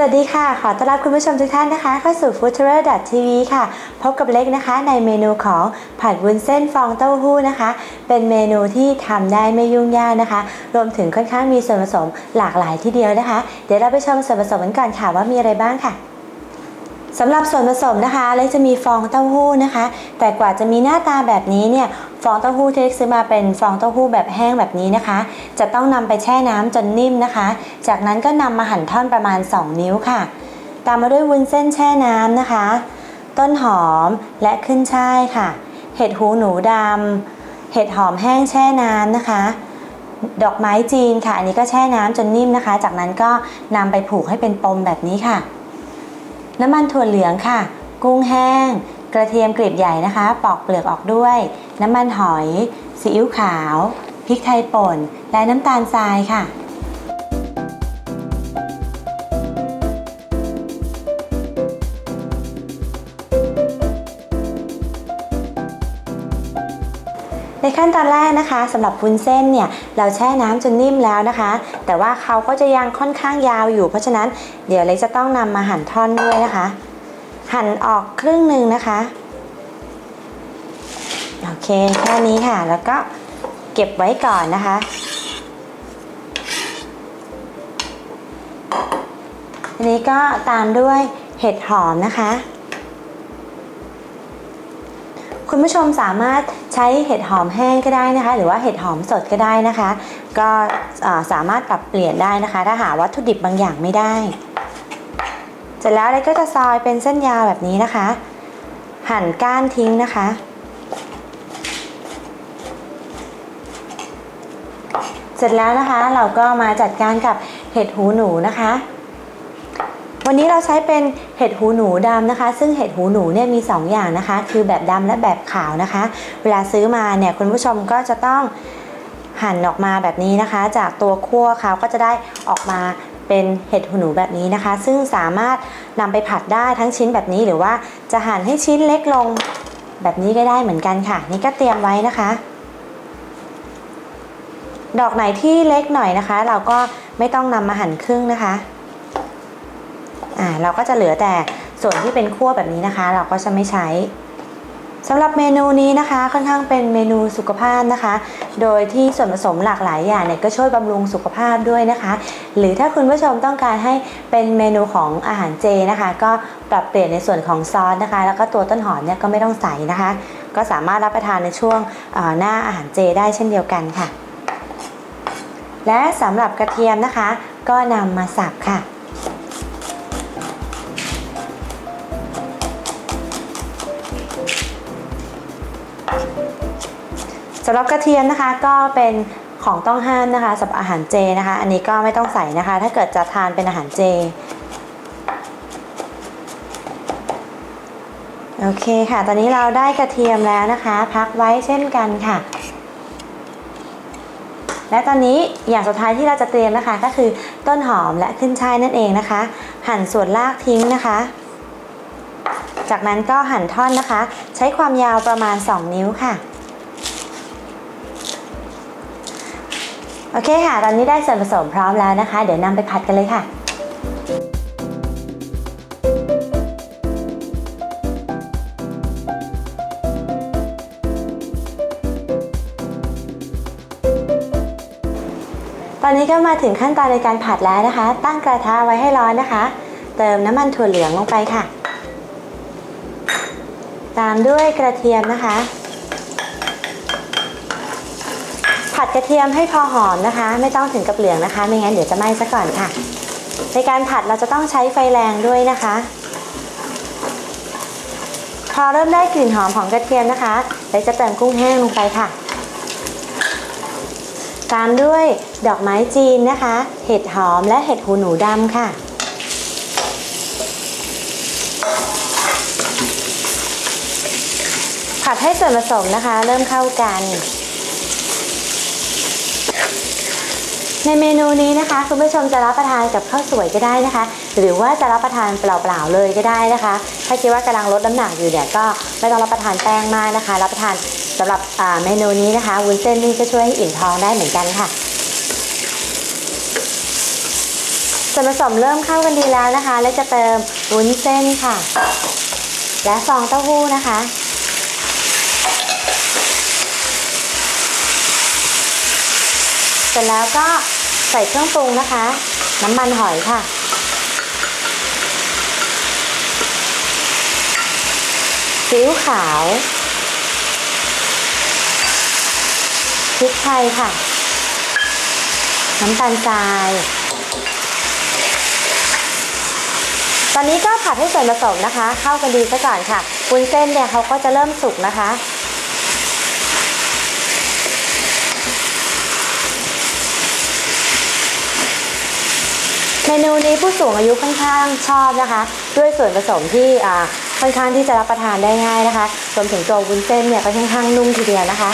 สวัสดีค่ะ ขอต้อนรับคุณผู้ชมทุกท่านนะคะ เข้าสู่ f o o d t r a TV ค่ะ พบกับเล็กนะคะ ในเมนูของผัดวุ้นเส้นฟองเต้าหู้นะคะ เป็นเมนูที่ทำได้ไม่ยุ่งยากนะคะ รวมถึงค่อนข้างมีส่วนผสมหลากหลายทีเดียวนะคะ เดี๋ยวเราไปชมส่วนผสมกันก่อนค่ะว่ามีอะไรบ้างค่ะ สำหรับส่วนผสมนะคะเล็กจะมีฟองเต้าหู้นะคะ แต่กว่าจะมีหน้าตาแบบนี้เนี่ยฟองเต้าหู้ที่เล็กซื้อมาเป็นฟองเต้าหู้แบบแห้งแบบนี้นะคะ จะต้องนำไปแช่น้ำจนนิ่มนะคะ จากนั้นก็นำมาหั่นท่อนประมาณ 2 นิ้วค่ะ ตามมาด้วยวุ้นเส้นแช่น้ำนะคะ ต้นหอมและขึ้นช่ายค่ะ เห็ดหูหนูดำเห็ดหอมแห้งแช่น้ำนะคะ ดอกไม้จีนค่ะ อันนี้ก็แช่น้ำจนนิ่มนะคะ จากนั้นก็นำไปผูกให้เป็นปมแบบนี้ค่ะ น้ำมันถั่วเหลืองค่ะ กุ้งแห้ง กระเทียมกลีบใหญ่นะคะ ปอกเปลือกออกด้วย น้ำมันหอย ซีอิ๊วขาว พริกไทยป่น และน้ำตาลทรายค่ะ ในขั้นตอนแรกนะคะสำหรับวุ้นเส้นเนี่ยเราแช่น้ำจนนิ่มแล้วนะคะ แต่ว่าเขาก็จะยังค่อนข้างยาวอยู่ เพราะฉะนั้นเดี๋ยวเล็กจะต้องนำมาหั่นท่อนด้วยนะคะ หั่นออกครึ่งหนึ่งนะคะโอเคแค่นี้ค่ะ แล้วก็เก็บไว้ก่อนนะคะ อันนี้ก็ตามด้วยเห็ดหอมนะคะ คุณผู้ชมสามารถใช้เห็ดหอมแห้งก็ได้นะคะ หรือว่าเห็ดหอมสดก็ได้นะคะ ก็สามารถปรับเปลี่ยนได้นะคะ ถ้าหาวัตถุดิบบางอย่างไม่ได้ เสร็จแล้วเราก็จะซอยเป็นเส้นยาวแบบนี้นะคะ หั่นก้านทิ้งนะคะเสร็จแล้วนะคะเราก็มาจัดการกับเห็ดหูหนูนะคะ วันนี้เราใช้เป็นเห็ดหูหนูดำนะคะ ซึ่งเห็ดหูหนูเนี่ยมี 2 อย่างนะคะ คือแบบดำและแบบขาวนะคะ เวลาซื้อมาเนี่ยคุณผู้ชมก็จะต้องหั่นออกมาแบบนี้นะคะ จากตัวคั่วเขาก็จะได้ออกมาเป็นเห็ดหูหนูแบบนี้นะคะ ซึ่งสามารถนำไปผัดได้ทั้งชิ้นแบบนี้หรือว่าจะหั่นให้ชิ้นเล็กลงแบบนี้ก็ได้เหมือนกันค่ะ นี่ก็เตรียมไว้นะคะ ดอกไหนที่เล็กหน่อยนะคะ เราก็ไม่ต้องนำมาหั่นครึ่งนะคะ อ่าเราก็จะเหลือแต่ส่วนที่เป็นขั้วแบบนี้นะคะ เราก็จะไม่ใช้สำหรับเมนูนี้นะคะค่อนข้างเป็นเมนูสุขภาพนะคะ โดยที่ส่วนผสมหลากหลายอย่างเนี่ยก็ช่วยบำรุงสุขภาพด้วยนะคะ หรือถ้าคุณผู้ชมต้องการให้เป็นเมนูของอาหารเจนะคะ ก็ปรับเปลี่ยนในส่วนของซอสนะคะ แล้วก็ตัวต้นหอมเนี่ยก็ไม่ต้องใส่นะคะ ก็สามารถรับประทานในช่วงหน้าอาหารเจได้เช่นเดียวกันค่ะ และสำหรับกระเทียมนะคะ ก็นำมาสับค่ะ สำหรับกระเทียมนะคะก็เป็นของต้องห้ามนะคะสำหรับอาหารเจนะคะ อันนี้ก็ไม่ต้องใส่นะคะ ถ้าเกิดจะทานเป็นอาหารเจโอเคค่ะ ตอนนี้เราได้กระเทียมแล้วนะคะ พักไว้เช่นกันค่ะ และตอนนี้อย่างสุดท้ายที่เราจะเตรียมนะคะ ก็คือต้นหอมและขึ้นช่ายนั่นเองนะคะ หั่นส่วนรากทิ้งนะคะ จากนั้นก็หั่นท่อนนะคะ ใช้ความยาวประมาณ 2 นิ้วค่ะ โอเคค่ะ ตอนนี้ได้ส่วนผสมพร้อมแล้วนะคะ เดี๋ยวนำไปผัดกันเลยค่ะตอนนี้ก็มาถึงขั้นตอนในการผัดแล้วนะคะ ตั้งกระทะไว้ให้ร้อนนะคะ เติมน้ำมันถั่วเหลืองลงไปค่ะ ตามด้วยกระเทียมนะคะ ผัดกระเทียมให้พอหอมนะคะ ไม่ต้องถึงกับเหลืองนะคะ ไม่งั้นเดี๋ยวจะไหม้ซะก่อนค่ะ ในการผัดเราจะต้องใช้ไฟแรงด้วยนะคะพอเริ่มได้กลิ่นหอมของกระเทียมนะคะเราจะเติมกุ้งแห้งลงไปค่ะ ตามด้วยดอกไม้จีนนะคะ เห็ดหอมและเห็ดหูหนูดำค่ะ ผัดให้ส่วนผสมนะคะ เริ่มเข้ากัน ในเมนูนี้นะคะคุณผู้ชมจะรับประทานกับข้าวสวยก็ได้นะคะ หรือว่าจะรับประทานเปล่าๆเลยก็ได้นะคะ ถ้าคิดว่ากำลังลดน้ำหนักอยู่เนี่ยก็ไม่ต้องรับประทานแป้งมากนะคะ รับประทานสำหรับเมนูนี้นะคะวุ้นเส้นนี่ก็ช่วยให้อิ่มท้องได้เหมือนกันค่ะสส่วนผสมเริ่มเข้ากันดีแล้วนะคะ แล้วจะเติมวุ้นเส้นค่ะ และฟองเต้าหู้นะคะ เส ร็จแล้วก็ใส่เครื่องปรุงนะคะ น้ำมันหอยค่ะ ซีอิ๊วขาวพริกไทยค่ะ น้ำตาลทราย ตอนนี้ก็ผัดให้ส่วนผสมนะคะ เข้ากันดีซะก่อนค่ะวุ้นเส้นเนี่ยเขาก็จะเริ่มสุกนะคะ เมนูนี้ผู้สูงอายุค่อนข้างชอบนะคะ ด้วยส่วนผสมที่ค่อนข้างที่จะรับประทานได้ง่ายนะคะรวมถึงตัววุ้นเส้นเนี่ยก็ค่อนข้างนุ่มทีเดียวนะคะ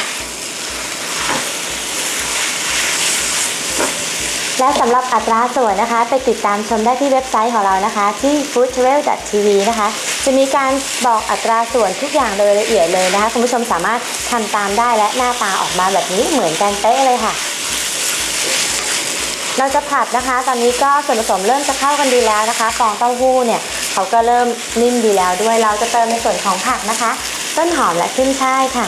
และสำหรับอัตราส่วนนะคะ ไปติดตามชมได้ที่เว็บไซต์ของเรานะคะ ที่ foodtravel.tv นะคะ จะมีการบอกอัตราส่วนทุกอย่างโดยละเอียดเลยนะคะ คุณผู้ชมสามารถทำตามได้และหน้าตาออกมาแบบนี้เหมือนกันเป๊ะเลยค่ะ เราจะผัดนะคะ ตอนนี้ก็ส่วนผสมเริ่มจะเข้ากันดีแล้วนะคะ ฟองเต้าหู้เนี่ยเขาก็เริ่มนิ่มดีแล้วด้วย เราจะเติมในส่วนของผักนะคะ ต้นหอมและขึ้นช่ายค่ะ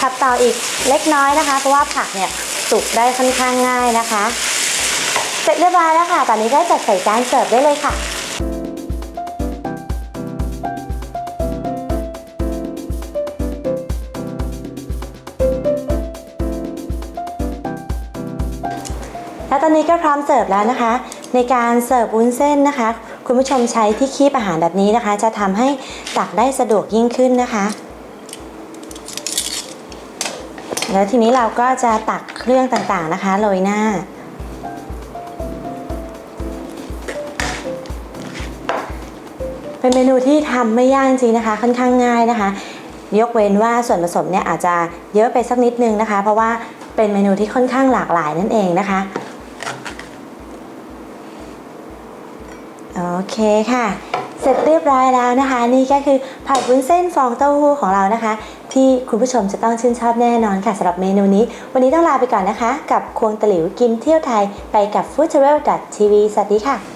ผัดต่ออีกเล็กน้อยนะคะ เพราะว่าผักเนี่ยสุกได้ค่อนข้างง่ายนะคะ เสร็จเรียบร้อยแล้วค่ะ ตอนนี้ก็จัดใส่จานเสิร์ฟได้เลยค่ะ ตอนนี้ก็พร้อมเสิร์ฟแล้วนะคะ ในการเสิร์ฟวุ้นเส้นนะคะ คุณผู้ชมใช้ที่คีบอาหารแบบนี้นะคะ จะทำให้ตักได้สะดวกยิ่งขึ้นนะคะ แล้วทีนี้เราก็จะตักเครื่องต่างๆนะคะโรยหน้าเป็นเมนูที่ทำไม่ยากจริงๆนะคะ ค่อนข้างง่ายนะคะ ยกเว้นว่าส่วนผสมเนี่ยอาจจะเยอะไปสักนิดนึงนะคะ เพราะว่าเป็นเมนูที่ค่อนข้างหลากหลายนั่นเองนะคะ โอ เคค่ะ เสร็จเรียบร้อยแล้วนะคะ นี่ก็คือผัดวุ้นเส้นฟองเต้าหู้ของเรานะคะ ที่คุณผู้ชมจะต้องชื่นชอบแน่นอนค่ะสำหรับเมนูนี้ วันนี้ต้องลาไปก่อนนะคะ กับควงตะหลิวกินเที่ยวไทยไปกับ foodtravel.tv สวัสดีค่ะ